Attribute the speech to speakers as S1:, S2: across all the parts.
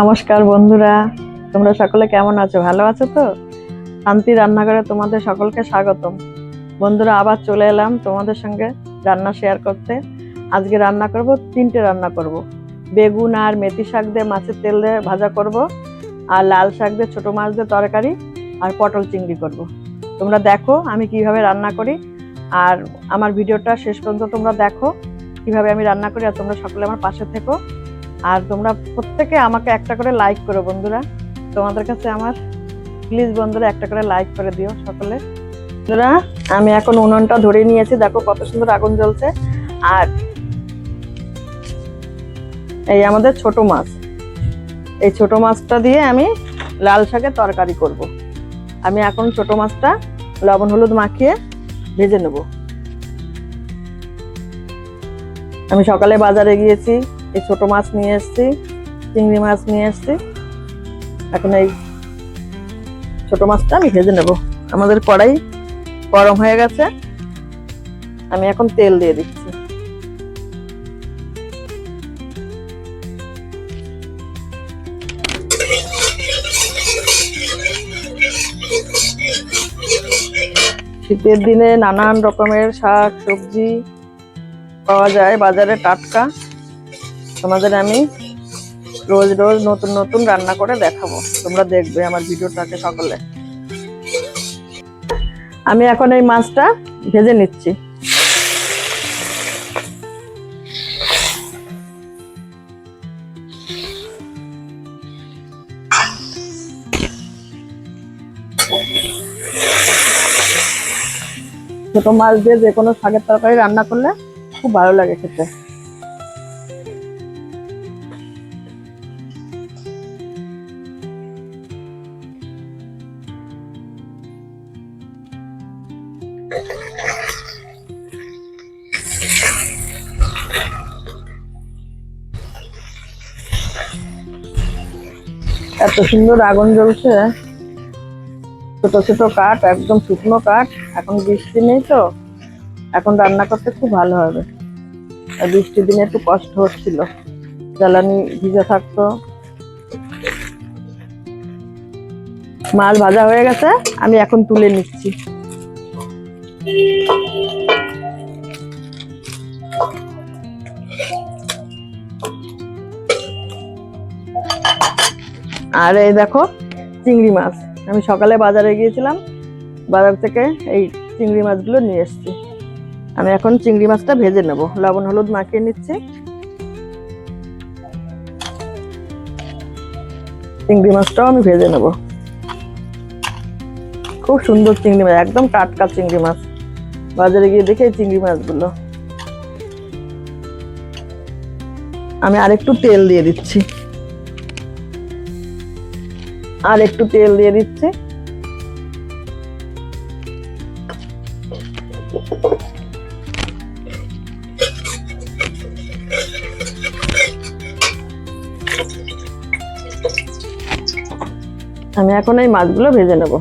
S1: নমস্কার বন্ধুরা। তোমরা সকলে কেমন আছো? ভালো আছো তো? শান্তি রান্নাঘরে তোমাদের সকলকে স্বাগতম। বন্ধুরা, আবার চলে এলাম তোমাদের সঙ্গে রান্না শেয়ার করতে। আজকে রান্না করব, তিনটে রান্না করব। বেগুন আর মেথি শাক দিয়ে মাছের তেল দিয়ে ভাজা করব, আর লাল শাক দিয়ে ছোটো মাছ দিয়ে তরকারি, আর পটল চিংড়ি করব। তোমরা দেখো আমি কীভাবে রান্না করি, আর আমার ভিডিওটা শেষ পর্যন্ত তোমরা দেখো কীভাবে আমি রান্না করি, আর তোমরা সকলে আমার পাশে থেকো। আর তোমরা প্রত্যেকে আমাকে একটা করে লাইক করো বন্ধুরা। তোমাদের কাছে আমার প্লিজ বন্ধুরা একটা করে লাইক করে দিও সকলে। বন্ধুরা, আমি এখন উনুনটা ধরে নিয়েছি, দেখো কত সুন্দর আগুন জ্বলছে। আর এই আমাদের ছোট মাছ। এই ছোট মাছটা দিয়ে আমি লাল শাকের তরকারি করব। আমি এখন ছোট মাছটা লবণ হলুদ মাখিয়ে ভেজে নেব। আমি সকালে বাজারে গিয়েছি এই ছোট মাছ নিয়ে এসেছি, চিংড়ি মাছ নিয়ে এসেছি। এখন এই ছোট মাছটা আমি ভেজে নেব। আমাদের কড়াই গরম হয়ে গেছে। আমি এখন তেল দিয়ে দিচ্ছি। শীতের দিনে নানান রকমের শাক, সবজি পাওয়া যায় বাজারে টাটকা। তোমাদের আমি রোজ রোজ নতুন নতুন রান্না করে দেখাবো। তোমরা দেখবে আমার ভিডিওটাকে সকলে। আমি এখন এই মাছটা ভেজে নিচ্ছি। ছোট মাছ দিয়ে যে কোনো শাকের তরকারি রান্না করলে খুব ভালো লাগে খেতে। এত সুন্দর আগুন জ্বলছে। ছোট ছোট কাঠ, একদম শুকনো কাঠ। এখন বৃষ্টি নেই তো। এখন রান্না করতে খুব ভালো হবে। বৃষ্টির দিনে একটু কষ্ট হচ্ছিল। জ্বালানি ভিজে থাকতো। মাছ ভাজা হয়ে গেছে। আমি এখন তুলে নিচ্ছি। আর এই দেখো চিংড়ি মাছ। আমি সকালে বাজারে গিয়েছিলাম, বাজার থেকে এই চিংড়ি মাছগুলো নিয়ে এসেছি। আমি এখন চিংড়ি মাছটা ভেজে নেব। লবণ, হলুদ মাখিয়ে নিচ্ছি। চিংড়ি মাছটাও আমি ভেজে নেব। খুব সুন্দর চিংড়ি মাছ, একদম টাটকা চিংড়ি মাছ। বাজারে গিয়ে দেখে চিংড়ি মাছগুলো। আমি আরেকটু তেল দিয়ে দিচ্ছি। আর একটু তেল দিয়ে দিচ্ছি। আমি এখন এই মাছগুলো ভেজে নেব।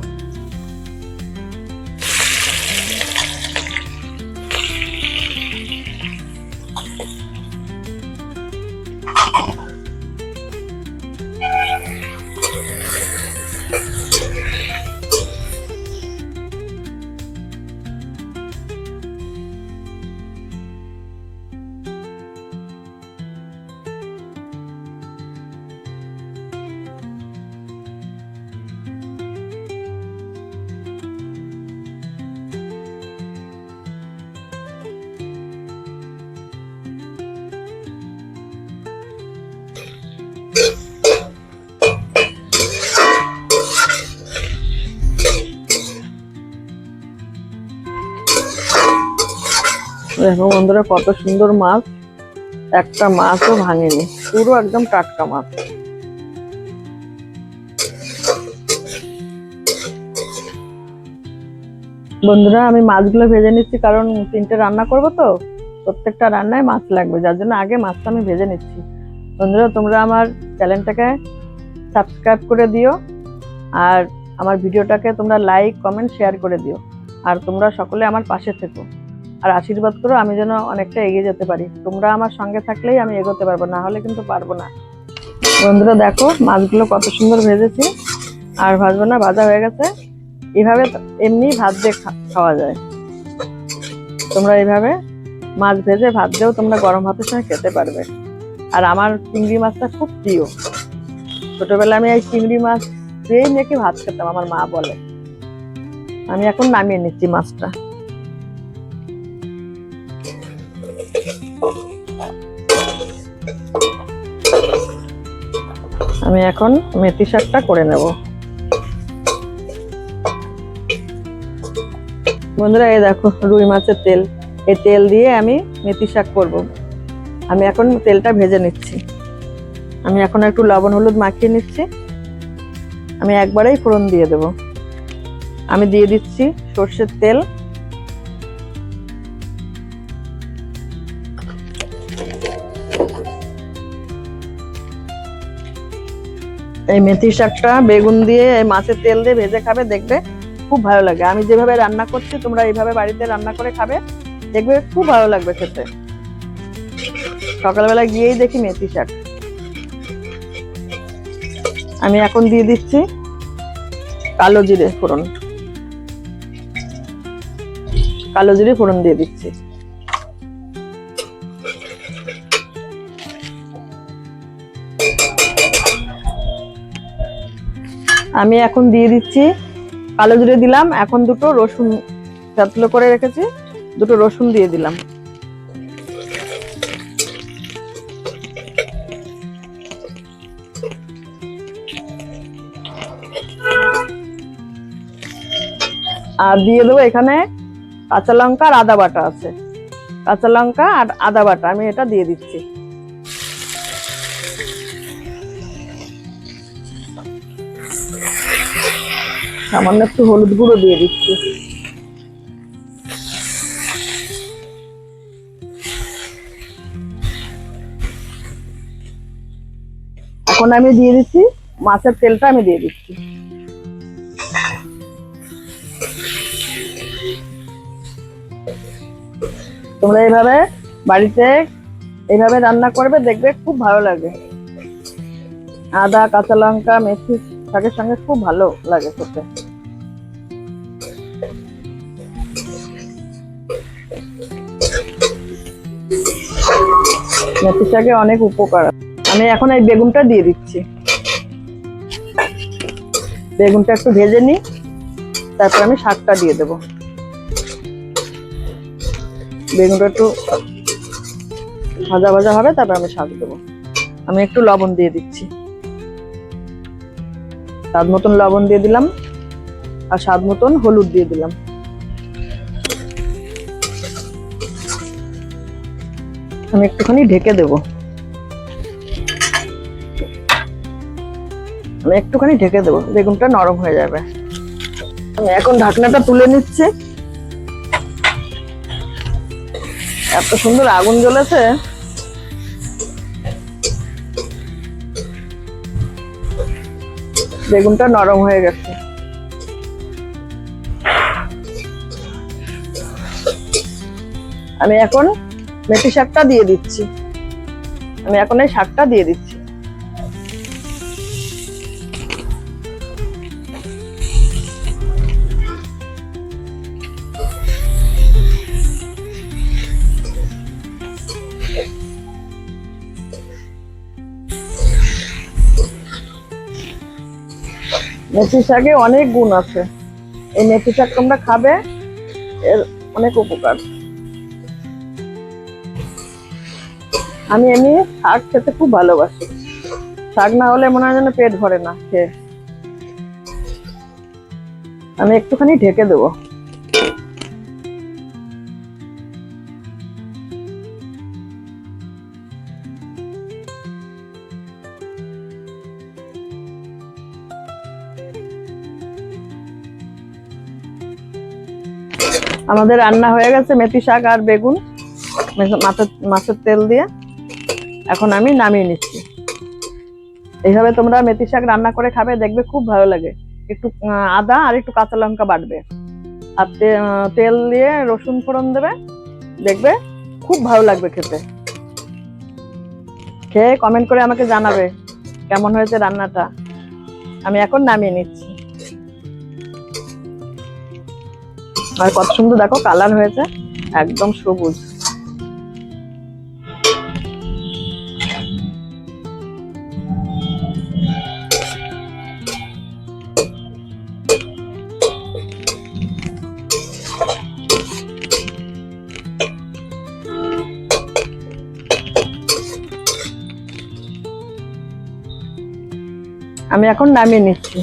S1: দেখো বন্ধুরা, কত সুন্দর মাছ। একটা মাছও ভাঙেনি, পুরো একদম টাটকা মাছ। বন্ধুরা, আমি মাছগুলো ভেজে নিচ্ছি, কারণ তিনটে রান্না করব তো। প্রত্যেকটা রান্নায় মাছ লাগবে, যার জন্য আগে মাছটা আমি ভেজে নিচ্ছি। বন্ধুরা, তোমরা আমার চ্যানেলটাকে সাবস্ক্রাইব করে দিও, আর আমার ভিডিওটাকে তোমরা লাইক, কমেন্ট, শেয়ার করে দিও। আর তোমরা সকলে আমার পাশে থেকো। আর আশীর্বাদ করো, আমি যেন অনেকটা এগিয়ে যেতে পারি। তোমরা আমার সঙ্গে থাকলেই আমি এগোতে পারব, না হলে কিন্তু পারব না। বন্ধুরা, দেখো মাছগুলো কত সুন্দর ভেজেছি। আর ভাজবো না, ভাজা হয়ে গেছে। এভাবে এমনি ভাত দিয়ে খাওয়া যায়। তোমরা এইভাবে মাছ ভেজে, ভাত দিয়েও তোমরা গরম ভাতের সঙ্গে খেতে পারবে। আর আমার চিংড়ি মাছটা খুব প্রিয়। ছোটবেলায় আমি এই চিংড়ি মাছ দিয়েই নাকি ভাত খেতাম, আমার মা বলে। আমি এখন নামিয়ে নিচ্ছি মাছটা। আমি এখন মেথি শাকটা করে নেব। বন্ধুরা, এই দেখো, রুই মাছের তেল। এই তেল দিয়ে আমি মেথি শাক করব। আমি এখন তেলটা ভেজে নিচ্ছি। আমি এখন একটু লবণ, হলুদ মাখিয়ে নিচ্ছি। আমি একবারেই ফোড়ন দিয়ে দেব। আমি দিয়ে দিচ্ছি সর্ষের তেল। এই মেথি শাকটা বেগুন দিয়ে এই মাছের তেল দিয়ে ভেজে খাবে, দেখবে খুব ভালো লাগে। আমি যেভাবে রান্না করছি, তোমরা এইভাবে বাড়িতে রান্না করে খাবে, দেখবে খুব ভালো লাগবে খেতে। সকালবেলা গিয়েই দেখি মেথি শাক। আমি এখন দিয়ে দিচ্ছি কালো জিরে ফোড়ন। কালো জিরে ফোড়ন দিয়ে দিচ্ছি। আমি এখন দিয়ে দিচ্ছি কালো জিরে দিলাম, এখন দুটো রসুন থেতলো করে রেখেছি, দুটো রসুন দিয়ে দিলাম। আর দিয়ে দেবো এখানে কাঁচা লঙ্কা আর আদা বাটা আছে। কাঁচা লঙ্কা আর আদা বাটা, আমি এটা দিয়ে দিচ্ছি। সামান্য একটু হলুদ গুঁড়ো দিয়ে দিচ্ছি। এখন আমি দিয়ে দিচ্ছি, মাছের তেলটা আমি দিয়ে দিচ্ছি। তোমরা এইভাবে বাড়িতে এইভাবে রান্না করবে, দেখবে খুব ভালো লাগে। আদা, কাঁচা লঙ্কা, মেথি শাকের সঙ্গে খুব ভালো লাগে খেতে। মেথি শাকে অনেক উপকার আমি এখন এই বেগুনটা দিয়ে দিচ্ছি। বেগুনটা একটু ভেজে নিই, তারপর আমি শাকটা দিয়ে দেবো। বেগুনটা একটু ভাজা ভাজা হবে, তারপর আমি শাক দেবো। আমি একটু লবণ দিয়ে দিচ্ছি। স্বাদ মতন লবণ দিয়ে দিলাম আর স্বাদ মতন হলুদ দিয়ে দিলাম। আমি একটুখানি ঢেকে দেব। আমি একটুখানি ঢেকে দেবো, বেগুনটা নরম হয়ে যাবে। আমি এখন ঢাকনাটা তুলে নিচ্ছি। এত সুন্দর আগুন জ্বলেছে। বেগুনটা নরম হয়ে গেছে। আমি এখন মেথি শাকটা দিয়ে দিচ্ছি। আমি এখন এই শাকটা দিয়ে দিচ্ছি। মেথি শাকে অনেক গুণ আছে। এই মেথি শাক তোমরা খাবে, এর অনেক উপকার। আমি এমনি শাক খেতে খুব ভালোবাসি। শাক না হলে মনে হয় যেন পেট ভরে না খেয়ে। আমি একটুখানি ঢেকে দেবো। আমাদের রান্না হয়ে গেছে মেথি শাক আর বেগুন, মাছের তেল দিয়ে। এখন আমি নামিয়ে নিচ্ছি। এইভাবে তোমরা মেথি শাক রান্না করে খাবে, দেখবে খুব ভালো লাগে। একটু আদা আর একটু কাঁচা লঙ্কা বাটবে আর তেল দিয়ে রসুন ফোড়ন দেবে, দেখবে খুব ভালো লাগবে খেতে। খেয়ে কমেন্ট করে আমাকে জানাবে কেমন হয়েছে রান্নাটা। আমি এখন নামিয়ে নিচ্ছি। আর কত সুন্দর দেখো কালার হয়েছে একদম সবুজ। আমি এখন নামিয়ে নিচ্ছি।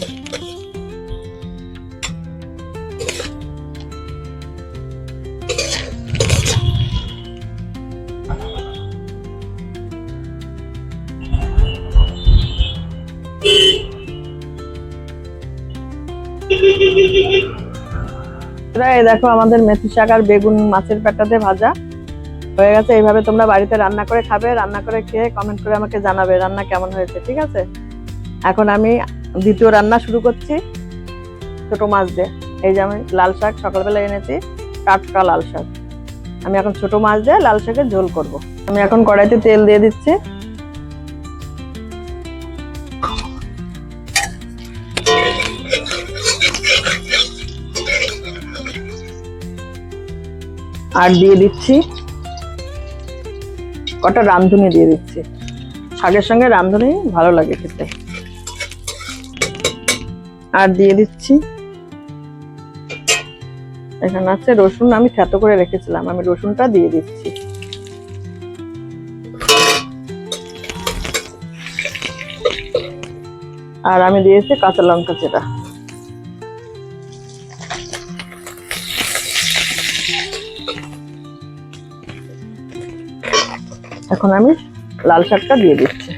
S1: এই দেখো আমাদের মেথি শাক আর বেগুন মাছের পেটাতে ভাজা। হয়ে গেছে, এইভাবে তোমরা বাড়িতে রান্না করে খাবে, রান্না করে খেয়ে কমেন্ট করে আমাকে জানাবে রান্না কেমন হয়েছে, ঠিক আছে? এখন আমি দ্বিতীয় রান্না শুরু করছি, ছোট মাছ দিয়ে। এই যে আমি লাল শাক সকালবেলা এনেছি, টাটকা লাল শাক। আমি এখন ছোট মাছ দিয়ে লাল শাকের ঝোল করব। আমি এখন কড়াইতে তেল দিয়ে দিচ্ছি। আর দিয়ে দিচ্ছি কটা রাঁধুনি দিয়ে দিচ্ছি। শাকের সঙ্গে রাঁধুনি ভালো লাগে খেতে। আর দিয়ে দিচ্ছি এখানে আছে রসুন, আমি থেতো করে রেখেছিলাম, আমি রসুনটা দিয়ে দিচ্ছি। আর আমি দিয়েছি কাঁচা লঙ্কা চেটা এখন আমি লাল শাকটা দিয়ে দিচ্ছি।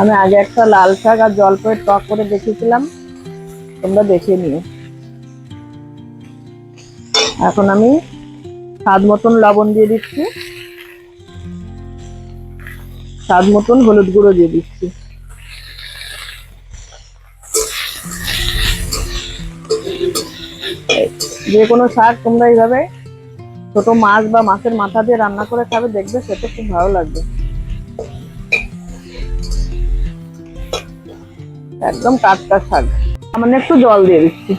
S1: আমি আগে একটা লাল শাক আর জলপাই টক করে দেখেছিলাম তোমরা দেখে নিও। এখন আমি স্বাদ মতন লবণ দিয়ে দিচ্ছি। স্বাদ মতন হলুদ গুঁড়ো দিয়ে দিচ্ছি। যে কোনো শাক তোমরা এইভাবে ছোট মাছ বা মাছের মাথা দিয়ে রান্না করে খাবে, দেখবে সেটা খুব ভালো লাগবে। একদম টাটকা শাক। সামান্য একটু জল দিয়ে দিচ্ছি।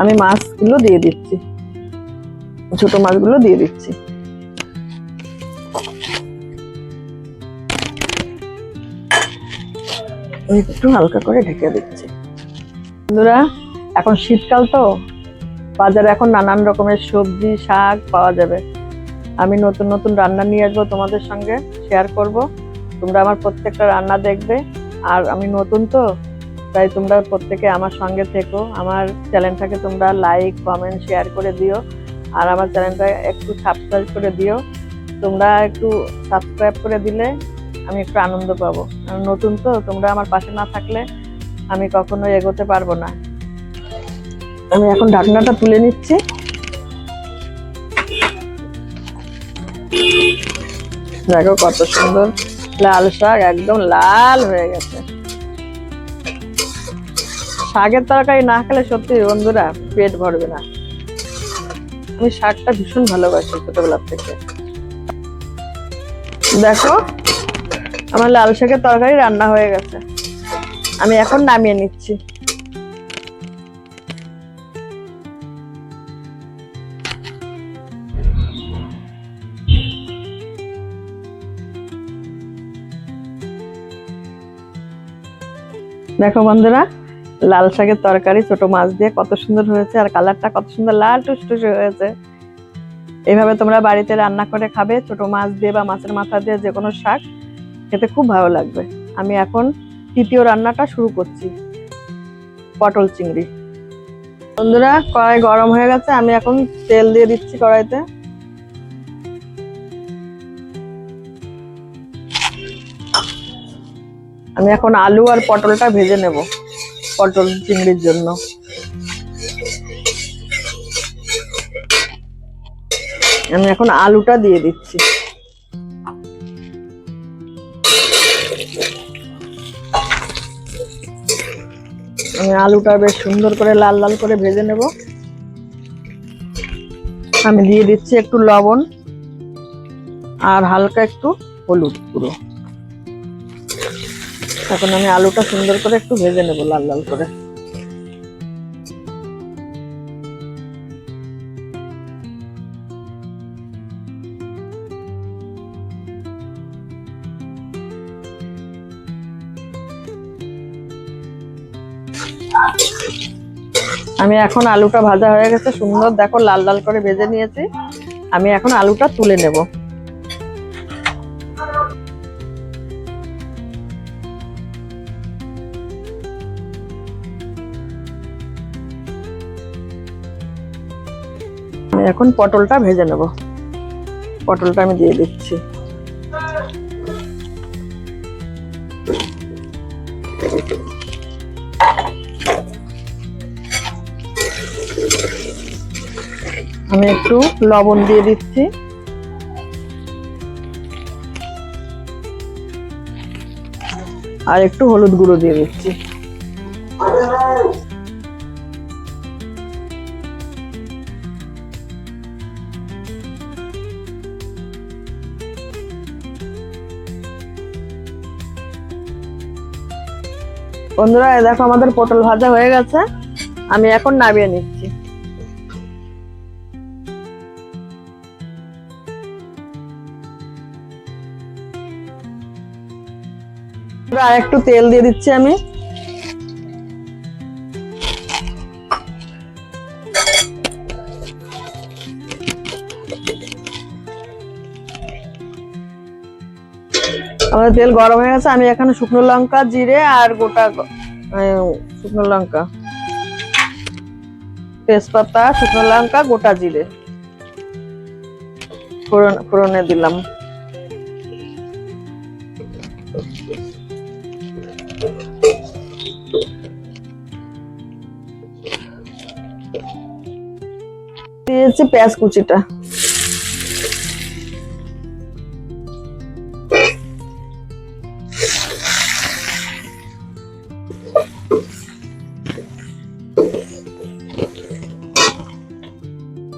S1: আমি মাছগুলো দিয়ে দিচ্ছি। ছোট মাছগুলো দিয়ে দিচ্ছি। একটু হালকা করে ঢেকে দিচ্ছি। বন্ধুরা, এখন শীতকাল তো। বাজারে এখন নানান রকমের সবজি, শাক পাওয়া যাবে। আমি নতুন নতুন রান্না নিয়ে আসব তোমাদের সঙ্গে শেয়ার করব। তোমরা আমার প্রত্যেকটা রান্না দেখবে। আর আমি নতুন তো, তাই তোমরা প্রত্যেকে আমার সঙ্গে থেকো। আমার চ্যানেলটাকে তোমরা লাইক কমেন্ট শেয়ার করে দিও। আর আমার চ্যানেলটা একটু সাবস্ক্রাইব করে দিও। তোমরা একটু সাবস্ক্রাইব করে দিলে আমি একটু আনন্দ পাবো। নতুন তো, তোমরা আমার পাশে না থাকলে আমি কখনো এগোতে পারব না। আমি এখন ঢাকনাটা তুলে নিচ্ছি। দেখো কত সুন্দর লাল শাক, একদম লাল হয়ে গেছে। শাকের তরকারি না খেলে সত্যি বন্ধুরা পেট ভরবে না। আমি শাকটা ভীষণ ভালোবাসি ছোটবেলার থেকে। দেখো আমার লাল শাকের তরকারি রান্না হয়ে গেছে। আমি এখন নামিয়ে নিচ্ছি। দেখো বন্ধুরা, লাল শাকের তরকারি, ছোট মাছ দিয়ে কত সুন্দর হয়েছে, আর কালারটা কত সুন্দর, লাল টুসটুসে হয়েছে। এইভাবে তোমরা বাড়িতে রান্না করে খাবে, ছোট মাছ দিয়ে বা মাছের মাথা দিয়ে যে কোনো শাক। খেতে খুব ভালো লাগবে। আমি এখন তৃতীয় রান্নাটা শুরু করছি। পটল চিংড়ি। বন্ধুরা, কড়াই গরম হয়ে গেছে, আমি এখন তেল দিয়ে দিচ্ছি কড়াইতে। আমি এখন আলু আর পটলটা ভেজে নেব, পটল চিংড়ির জন্য। আমি এখন আলুটা দিয়ে দিচ্ছি। আমি আলুটা বেশ সুন্দর করে লাল লাল করে ভেজে নেব। আমি দিয়ে দিচ্ছি একটু লবণ আর হালকা একটু হলুদ পুরো এখন আমি আলুটা সুন্দর করে একটু ভেজে নেব লাল লাল করে। আমি এখন আলুটা ভাজা হয়ে গেছে, সুন্দর দেখো লাল লাল করে ভেজে নিয়েছি। আমি এখন আলুটা তুলে নেব। এখন পটলটা ভেজে নেব। পটলটা আমি দিয়ে দিচ্ছি। আমি একটু লবণ দিয়ে দিচ্ছি। আর একটু হলুদ গুঁড়ো দিয়ে দিচ্ছি। বন্ধুরা দেখো আমাদের পটল ভাজা হয়ে গেছে। আমি এখন নামিয়ে নিচ্ছি। আর একটু তেল দিয়ে দিচ্ছি আমি। আমাদের তেল গরম হয়ে গেছে, আমি এখানে শুকনো লঙ্কা, জিরে আর গোটা শুকনো লঙ্কা। তেজপাতা, শুকনো লঙ্কা, গোটা জিরে। ফোড়ন, ফোড়নে দিলাম। দিয়েছি পেঁয়াজ কুচিটা।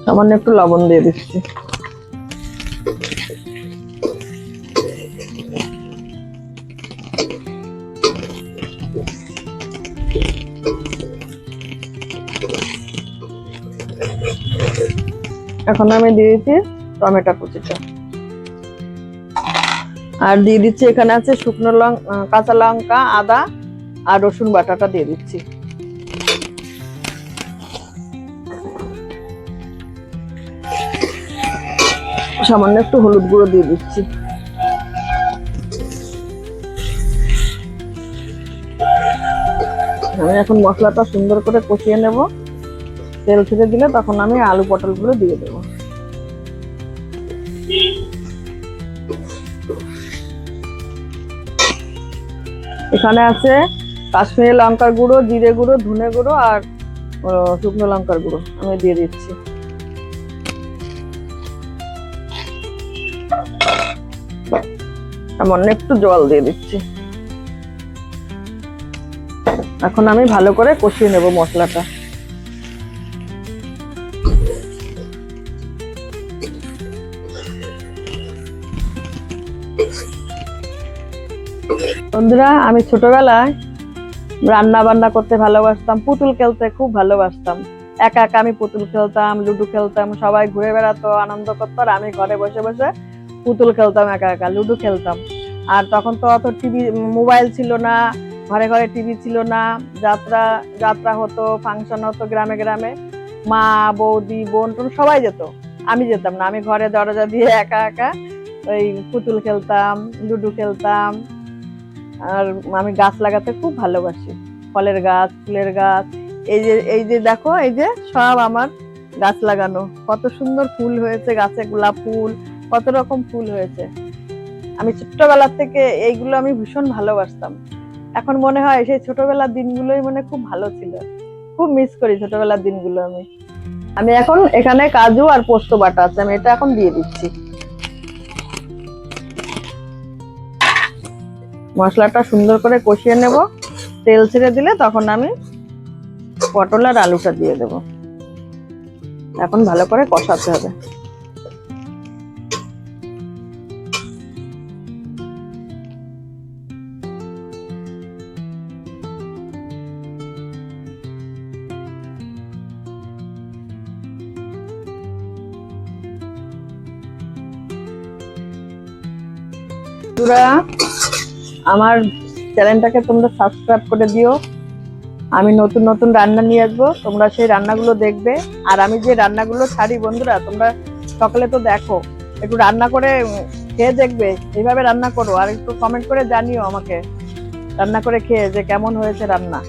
S1: সামান্য একটু লবণ দিয়ে দিচ্ছি। এখন আমি দিয়ে দিচ্ছি টমেটো কুচিটা। আর দিয়ে দিচ্ছি এখানে আছে শুকনো লঙ্কা কাঁচা লঙ্কা, আদা আর রসুন বাটাটা দিয়ে দিচ্ছি। সামান্য একটু হলুদ গুঁড়ো দিয়ে দিচ্ছি। আমি এখন মশলাটা সুন্দর করে কষিয়ে নেব। তেল ছেড়ে দিলে তখন আমি আলু পটলগুলো দিয়ে দেবো। এখানে আছে কাশ্মীরি লঙ্কার গুঁড়ো, জিরে গুঁড়ো, ধনে গুঁড়ো আর শুকনো লঙ্কার গুঁড়ো আমি দিয়ে দিচ্ছি। সামান্য একটু জল দিয়ে দিচ্ছি। এখন আমি ভালো করে কষিয়ে নেব মশলাটা। বন্ধুরা, আমি ছোটবেলায় রান্না বান্না করতে ভালোবাসতাম, পুতুল খেলতে খুব ভালোবাসতাম। একা একা আমি পুতুল খেলতাম, লুডো খেলতাম, সবাই ঘুরে বেড়াতো, আনন্দ করতো, আর আমি ঘরে বসে বসে পুতুল খেলতাম, একা একা, লুডো খেলতাম। আর তখন তো অত টিভি মোবাইল ছিল না, ঘরে ঘরে টিভি ছিল না, যাত্রা যাত্রা হতো ফাংশন হতো গ্রামে গ্রামে। মা, বৌদি, বোন, টোন সবাই যেত, আমি যেতাম না, আমি ঘরে দরজা দিয়ে একা একা ওই পুতুল খেলতাম, লুডো খেলতাম। আর আমি গাছ লাগাতে খুব ভালোবাসি। ফলের গাছ, ফুলের গাছ। এই যে এই যে দেখো, এই যে সব আমার গাছ লাগানো। কত সুন্দর ফুল হয়েছে, গাছে গোলাপ ফুল, কত রকম ফুল হয়েছে। আমি ছোট্টবেলা থেকে এইগুলো আমি ভীষণ ভালোবাসতাম। এখন মনে হয় সেই ছোটবেলার দিনগুলোই মনে খুব ভালো ছিল। খুব মিস করি ছোটবেলার দিনগুলো আমি। আমি এখন এখানে কাজু আর পোস্ত বাটা আছে, আমি এটা এখন দিয়ে দিচ্ছি। মশলাটা সুন্দর করে কষিয়ে নেব। তেল ছেড়ে দিলে তখন আমি পটল আর আলুটা দিয়ে দেব। এখন ভালো করে কষাতে হবে। বন্ধুরা আমার চ্যানেলটাকে তোমরা সাবস্ক্রাইব করে দিও। আমি নতুন নতুন রান্না নিয়ে আসব, তোমরা সেই রান্নাগুলো দেখবে। আর আমি যে রান্নাগুলো ছাড়ি, বন্ধুরা, তোমরা সকালে তো দেখো, একটু রান্না করে খেয়ে দেখবে, এইভাবে রান্না করো। আর একটু কমেন্ট করে জানিও আমাকে, রান্না করে খেয়ে যে কেমন হয়েছে রান্না।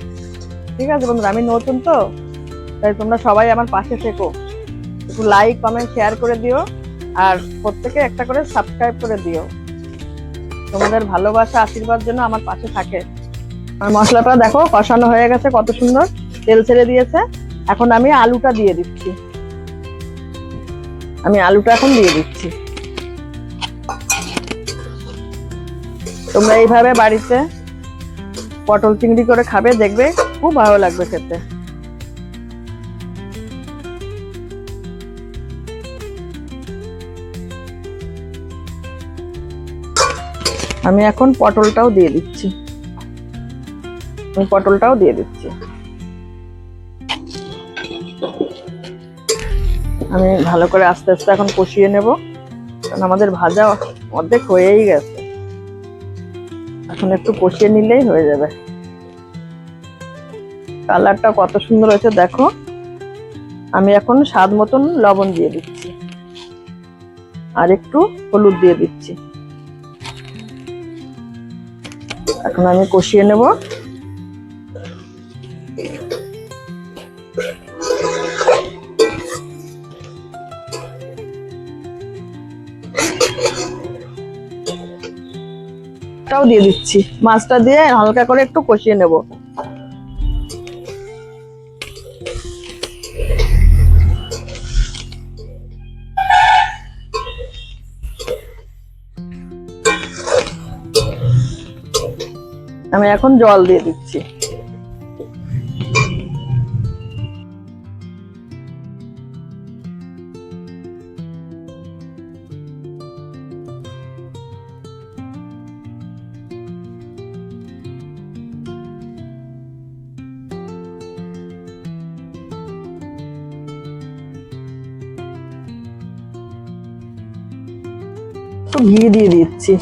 S1: ঠিক আছে বন্ধুরা, আমি নতুন তো, তাই তোমরা সবাই আমার পাশে থেকো। একটু লাইক কমেন্ট শেয়ার করে দিও। আর প্রত্যেকে একটা করে সাবস্ক্রাইব করে দিও। তোমাদের ভালোবাসা, আশীর্বাদ যেন আমার পাশে থাকে। আর মশলাটা দেখো, কষানো হয়ে গেছে, কত সুন্দর। তেল ছেড়ে দিয়েছে। এখন আমি আলুটা দিয়ে দিচ্ছি। আমি আলুটা এখন দিয়ে দিচ্ছি। তোমরা এইভাবে বাড়িতে পটল চিংড়ি করে খাবে, দেখবে খুব ভালো লাগবে খেতে। আমি এখন পটলটাও দিয়ে দিচ্ছি। আমি পটলটাও দিয়ে দিচ্ছি। আমি ভালো করে আস্তে আস্তে এখন কষিয়ে নেব। কারণ আমাদের ভাজা অর্ধেক হয়েই গেছে। এখন একটু কষিয়ে নিলেই হয়ে যাবে। কালারটা কত সুন্দর হয়েছে দেখো। আমি এখন স্বাদ মতন লবণ দিয়ে দিচ্ছি। আর একটু হলুদ দিয়ে দিচ্ছি। এখন আমি কষিয়ে নেব। দিয়ে দিচ্ছি। মাছটা দিয়ে হালকা করে একটু কষিয়ে নেব। আমি এখন জল দিয়ে দিচ্ছি। ঘি দিয়ে দিচ্ছি।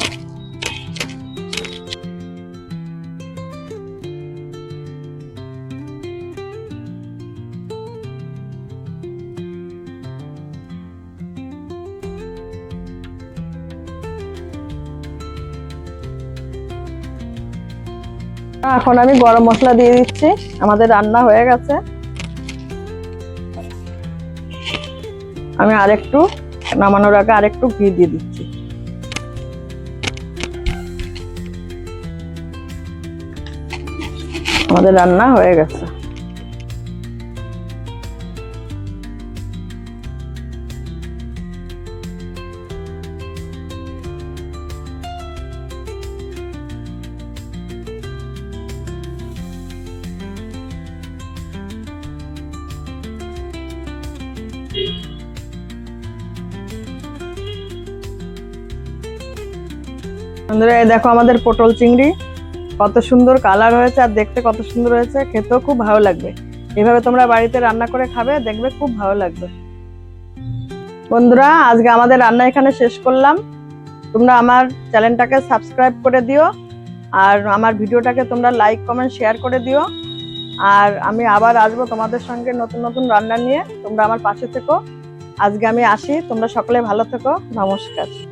S1: এখন আমি গরম মশলা দিয়ে দিচ্ছি। আমাদের রান্না হয়ে গেছে। আমি আরেকটু, নামানোর আগে আরেকটু ঘি দিয়ে দিচ্ছি। আমাদের রান্না হয়ে গেছে। বন্ধুরা দেখো আমাদের পটল চিংড়ি। কত সুন্দর কালার হয়েছে আর দেখতে কত সুন্দর হয়েছে, খেতেও খুব ভালো লাগবে। এভাবে তোমরা বাড়িতে রান্না করে খাবে, দেখবে খুব ভালো লাগবে। বন্ধুরা, আজকে আমাদের রান্না এখানে শেষ করলাম। তোমরা আমার চ্যানেলটাকে সাবস্ক্রাইব করে দিও, আর আমার ভিডিওটাকে তোমরা লাইক কমেন্ট শেয়ার করে দিও। আর আমি আবার আসব তোমাদের সঙ্গে নতুন নতুন রান্না নিয়ে। তোমরা আমার পাশে থেকো। আজকে আমি আসি। তোমরা সকলে ভালো থেকো। নমস্কার।